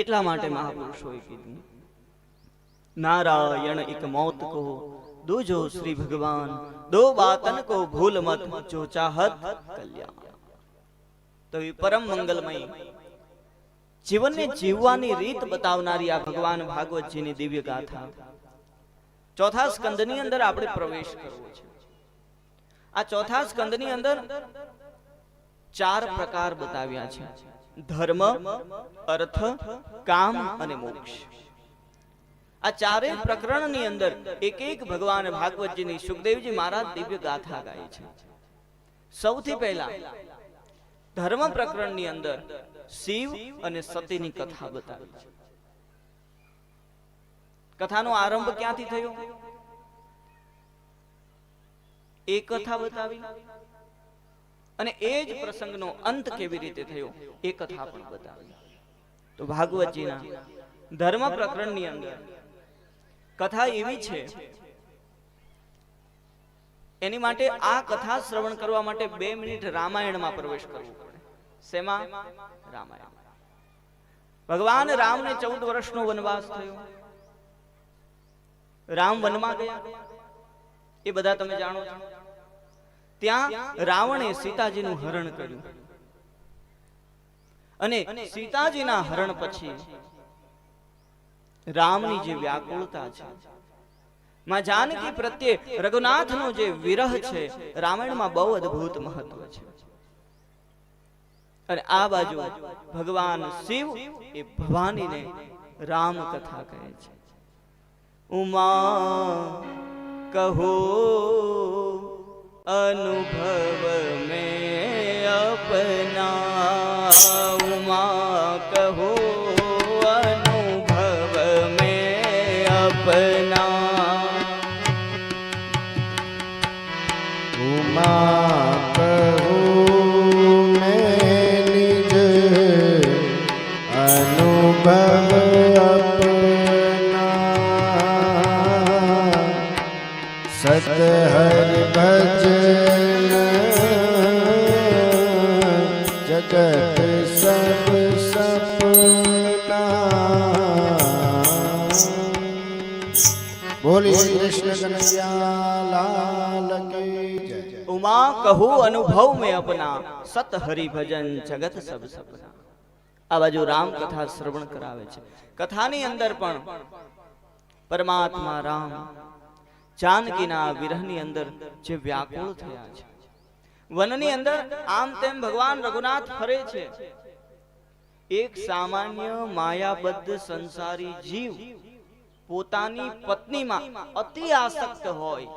એટલા માટે મહાપુરુષોએ કીધું, નારાયણ, એક મોત કો દૂજો શ્રી ભગવાન, દો બાતન કો ભૂલ મત, જો ચાહત કલ્યાણ. તો એ પરમ મંગલમય, જીવનને જીવવાની રીત બતાવનારી આ ભગવાન ભાગવતજીની દિવ્ય ગાથા. ચોથા સ્કંદની અંદર આપણે પ્રવેશ કરવો છે. આ ચોથા સ્કંદની અંદર ચાર પ્રકાર બતાવ્યા છે. ધર્મ, અર્થ, કામ અને મોક્ષ. આ ચારે પ્રકરણની અંદર એક એક ભગવાન ભાગવતજીની સુખદેવજી મહારાજ દિવ્ય ગાથા ગાય છે. સૌથી પહેલા, ધર્મ પ્રકરણની અંદર શિવ અને સતીની કથા બતાવી છે. કથાનો આરંભ ક્યાંથી થયો? એ કથા બતાવી. અને એ જ પ્રસંગનો અંત કેવી રીતે થયો, એ કથા પણ બતાવી. તો ભાગવતજીના ધર્મ પ્રકરણની અંદર કથા એવી છે, એની માટે આ કથા શ્રવણ કરવા માટે બે મિનિટ રામાયણમાં પ્રવેશ કરવો પડે. શેમાં? રામાયણ. ભગવાન રામને ચૌદ વર્ષનો વનવાસ થયો. રામ વનમાં ગયા. એ બધા તમે જાણો છો. ત્યાં રાવણે સીતાજીનું હરણ કર્યું. અને સીતાજીના હરણ પછી રામની જે વ્યાકુળતા છે. માં જાનકી પ્રત્યે રઘુનાથનો જે વિરહ છે રામાયણમાં બહુ અદ્ભુત મહત્વ છે. અને આ બાજુ ભગવાન શિવ એ ભવાનીને રામ કથા કહે છે. ઉમા કહો અનુભવ મેં અપના ઉમા કહો અનુભવ મેં અપના ઉમા સત હર ભજ उमा कहू अनुभव में अपना सत हरि भजन जगत सब सपना આ બાજુ રામ કથા શ્રવણ કરાવે છે કથાની અંદર પણ પરમાત્મા રામ જાનકીના વિરહની અંદર જે વ્યાકુળ થયા છે વનની અંદર આમ તેમ ભગવાન રઘુનાથ ફરે છે એક સામાન્ય માયાબદ્ધ સંસારી જીવ પોતાની પત્નીમાં અતિ આસક્ત હોય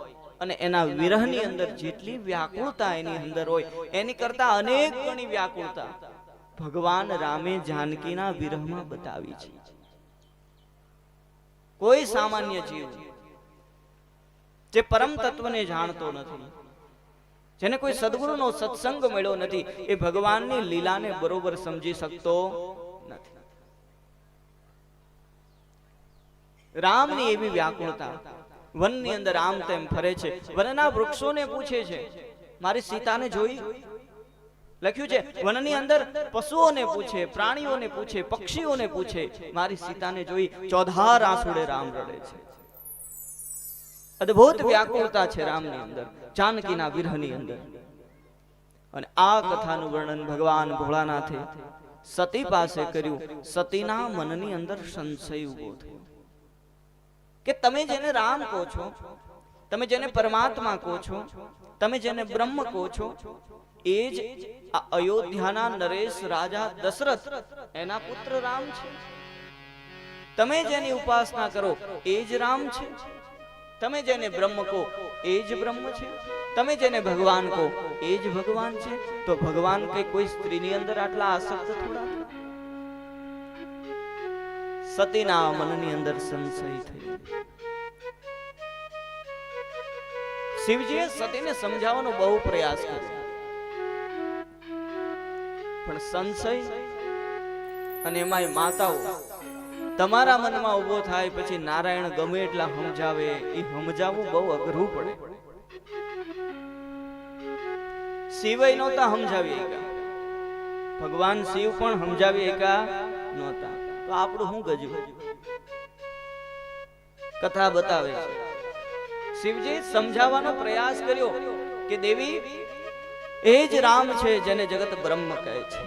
અને એના વિરહની અંદર જેટલી વ્યાકુળતા એની અંદર હોય એની કરતા અનેક ગણી વ્યાકુળતા ભગવાન રામે જાનકીના વિરહમાં બતાવી છે. કોઈ સામાન્ય જીવ જે પરમ તત્વને જાણતો નથી. જેને કોઈ સદગુરુનો સત્સંગ મળ્યો નથી એ ભગવાનની લીલાને બરોબર સમજી શકતો નથી. રામની એવી વ્યાકુળતા. વનની અંદર આમ તેમ ફરે છે. વનના વૃક્ષોને પૂછે છે, મારી સીતાને જોઈ? લખ્યું છે, વનની અંદર પશુઓને પૂછે, પ્રાણીઓને પૂછે, પક્ષીઓને પૂછે, મારી સીતાને જોઈ ચોધાર આંસુડે રામ રડે છે. અદ્ભુત વ્યાકુળતા છે રામની અંદર જાનકીના વિરહની અંદર. અને આ કથાનું વર્ણન ભગવાન ભોળાનાથે સતી પાસે કર્યું. સતીના મનની અંદર સંશય ઊભો થયો. કે તમે જેને રામ કહો છો તમે જેને પરમાત્મા કહો છો તમે જેને બ્રહ્મ કહો છો એ જ આ અયોધ્યાના નરેશ રાજા દશરથ એના પુત્ર રામ છે. તમે જેની ઉપાસના કરો એ જ રામ છે. તમે જેને બ્રહ્મ કહો એ જ બ્રહ્મ છે. તમે જેને ભગવાન કહો એ જ ભગવાન છે. તો ભગવાન કઈ કોઈ સ્ત્રીની અંદર આટલા આસક્ત થોડા? સતીના મનની અંદર સંશય થયો શિવજીએ સતીને સમજાવવાનો બહુ પ્રયાસ કર્યો. પણ સંશય અને એમાંય માતાઓ તમારા મનમાં ઊભો થાય પછી નારાયણ ગમે એટલા સમજાવે, એ સમજાવવું બહુ અઘરું પડે. શિવય નહોતા સમજાવી એકા. ભગવાન શિવ પણ સમજાવી એકા નહોતા. તો આપણું શું ગજું? કથા બતાવે શિવજી સમજાવવાનો પ્રયાસ કર્યો કે દેવી, એ જ રામ છે જેને જગત બ્રહ્મ કહે છે.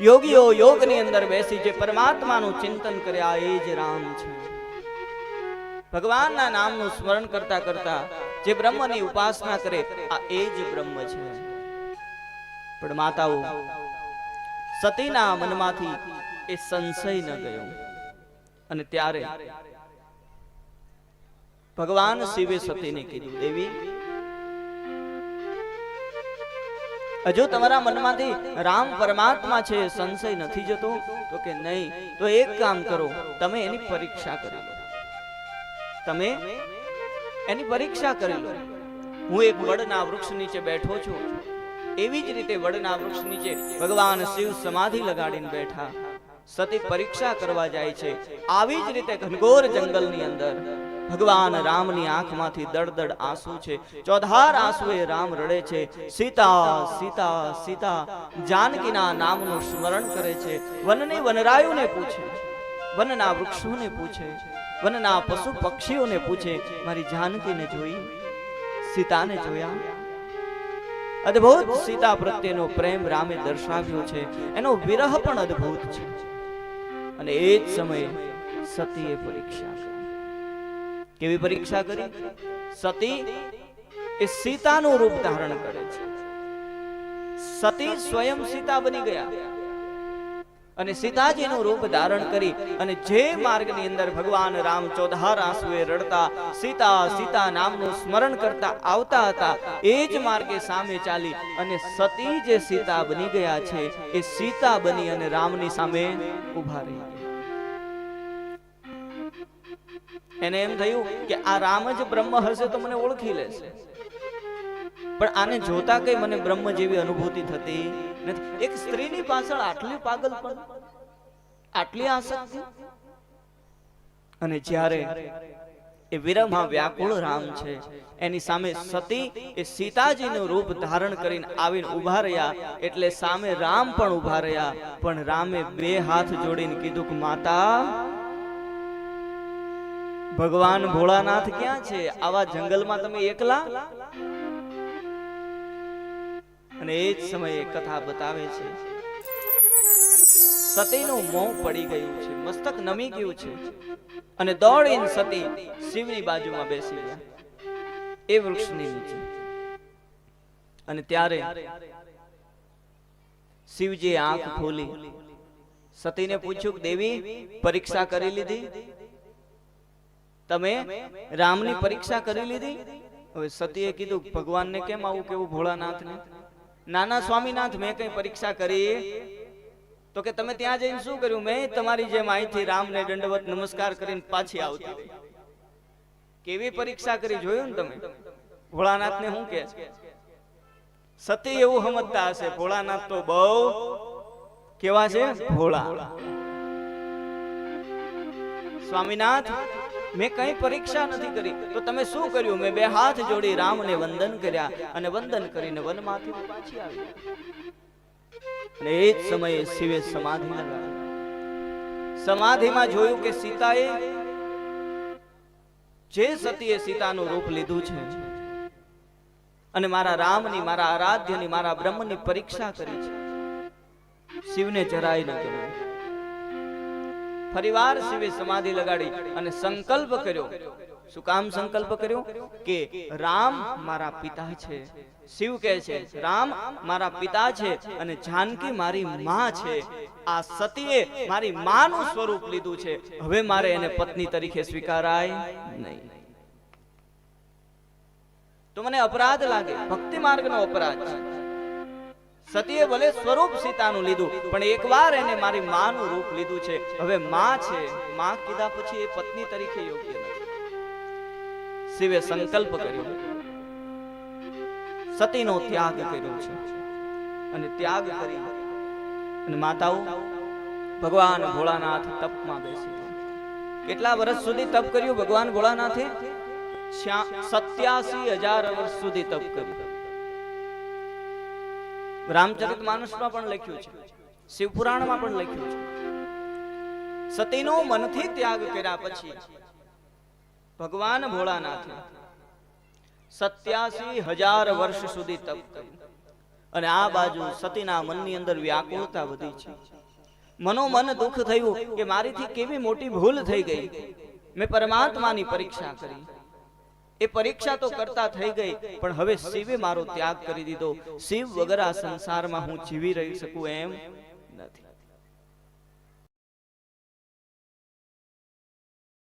યોગીઓ યોગની અંદર બેસી જે પરમાત્માનું ચિંતન કર્યા એ જ રામ છે. ભગવાનના નામનું સ્મરણ કરતા કરતા જે બ્રહ્મની ઉપાસના કરે, આ એ જ બ્રહ્મ છે. પણ માતાઓ, સતીના મનમાંથી એ સંશય ન ગયો. અને ત્યારે ભગવાન શિવે સતીને કીધું, દેવી, હજુ તમારા મનમાંથી રામ પરમાત્મા છે, સંશય નથી જતો? તો કે નહીં, તો એક કામ કરો, તમે એની પરીક્ષા કરી લો. તમે એની પરીક્ષા કરી લો. હું એક વડના વૃક્ષ નીચે બેઠો છું. એવી જ રીતે વડના વૃક્ષ નીચે ભગવાન શિવ સમાધિ લગાડીને બેઠા. સતી પરીક્ષા કરવા જાય છે. આવી જ રીતે ઘનઘોર જંગલની અંદર ભગવાન રામની આંખમાંથી દળદળ આંસુ છે. ચોધાર આંસુએ રામ રડે છે. સીતા સીતા સીતા જાનકીના નામનું સ્મરણ કરે છે. વનની વનરાયુને પૂછે. વનના વૃક્ષોને પૂછે. વનના પશુ પક્ષીઓને પૂછે. મારી જાનકીને જોઈ, સીતાને જોયા. અદ્ભુત સીતા પ્રત્યેનો પ્રેમ રામે દર્શાવ્યો છે. એનો વિરહ પણ અદ્ભુત છે. અને એ જ સમયે સતીએ પરીક્ષા કરી. કેવી પરીક્ષા કરી? સતી એ સીતાનું રૂપ ધારણ કરે છે. સતી સ્વયં સીતા બની ગયા. અને સીતાજીનું રૂપ ધારણ કરી અને જે માર્ગની અંદર ભગવાન રામ ચોધાર આંસુએ રડતા, સીતા સીતા નામનું સ્મરણ કરતા આવતા હતા, એ જ માર્ગે સામે ચાલી અને સતી જે સીતા બની ગયા છે, એ સીતા બની અને રામની સામે ઊભા રહી એને એમ થયું કે આ રામ જ બ્રહ્મ હશે તો મને ઓળખી લેશે. પણ આને જોતા કઈ મને બ્રહ્મ જેવી અનુભૂતિ થતી એક સ્ત્રીની પાછળ આટલી પાગલપણ, આટલી આસક્તિ? અને જ્યારે એ વિરહમાં વ્યાકુળ રામ છે, એની સામે સતી એ સીતાજીનું રૂપ ધારણ કરીને આવીને ઊભા રહ્યા, એટલે સામે રામ પણ ઊભા રહ્યા, પણ રામે બે હાથ જોડીને કીધું કે, માતા, ભગવાન ભોળાનાથ ક્યાં છે? આવા જંગલમાં તમે એકલા? અને એ જ સમયે કથા બતાવે છે. સતીનું મોં પડી ગયું છે, મસ્તક નમી ગયું છે અને દોડીને સતી શિવની બાજુમાં બેસી ગયા. એ વૃક્ષની નીચે. અને ત્યારે શિવજી આંખ ખોલી. સતીને પૂછ્યું, દેવી, પરીક્ષા કરી લીધી? તમે રામની પરીક્ષા કરી લીધી? હવે સતીએ કીધું, ભગવાનને કેમ આવું કેવું ભોળાનાથને? નાના સ્વામીનાથ, મેં કઈ પરીક્ષા કરી? તો કે, તમે ત્યાં જઈને શું કર્યું? મેં તમારી જેમ અહીંથી રામને દંડવત નમસ્કાર કરીને પાછી આવતી રહી. કેવી પરીક્ષા કરી જોયું ને તમે? ભોળાનાથને શું કે સતી એવું સમજતા હશે, ભોળાનાથ તો બહુ કેવા છે? ભોળા. સ્વામીનાથ મેં કઈ પરીક્ષા નથી કરી. તો તમે શું કર્યું? મેં બે હાથ જોડી રામને વંદન કર્યા અને વંદન કરીને વનમાંથી પાછી આવી અને એ જ સમયે શિવે સમાધિ સમાધિમાં જોયું કે સીતાએ જે સતીએ સીતાનું રૂપ લીધું છે અને મારા રામની, મારા આરાધ્યની, મારા બ્રહ્મની પરીક્ષા કરી છે, શિવને જરાય ન ગમ્યું ફરીવાર શિવે સમાધિ લગાડી અને સંકલ્પ કર્યો. શું કામ સંકલ્પ કર્યો? કે રામ મારા પિતા છે. શિવ કહે છે, રામ મારા પિતા છે અને જાનકી મારી માં છે. આ સતીએ મારી માનું સ્વરૂપ લીધું છે. હવે મારે એને પત્ની તરીકે સ્વીકારાય નહીં. તો મને અપરાધ લાગે. ભક્તિ માર્ગનો અપરાધ. છે સતીએ ભલે સ્વરૂપ સીતાનું લીધું, પણ એકવાર એને મારી માનું રૂપ લીધું છે. હવે માં છે, માં કીધા પછી એ પત્ની તરીકે યોગ્ય નથી. શિવે સંકલ્પ કર્યો. સતીનો ત્યાગ કર્યો છે. અને ત્યાગ કરી અને માતાઓ, ભગવાન ભોળાનાથ તપમાં બેસી કેટલા વર્ષ સુધી તપ કર્યું? ભગવાન ભોળાનાથે? સત્યાસી હજાર વર્ષ સુધી તપ કર્યું. રામચરિત માનસમાં પણ લખ્યું છે. શિવપુરાણમાં પણ લખ્યું છે. સતીનો મનથી ત્યાગ કર્યા પછી ભગવાન ભોળાનાથે સત્યાસી હજાર વર્ષ સુધી તપ કર્યું. અને આ બાજુ સતીના મનની અંદર વ્યાકુળતા વધી છે. મનોમન દુઃખ થયું કે મારીથી કેવી મોટી ભૂલ થઈ ગઈ. મેં પરમાત્માની પરીક્ષા કરી. એ પરીક્ષા તો કરતા થઈ ગઈ, પણ હવે શિવે મારો ત્યાગ કરી દીધો. શિવ વગર આ સંસારમાં હું જીવી રહી શકું એમ?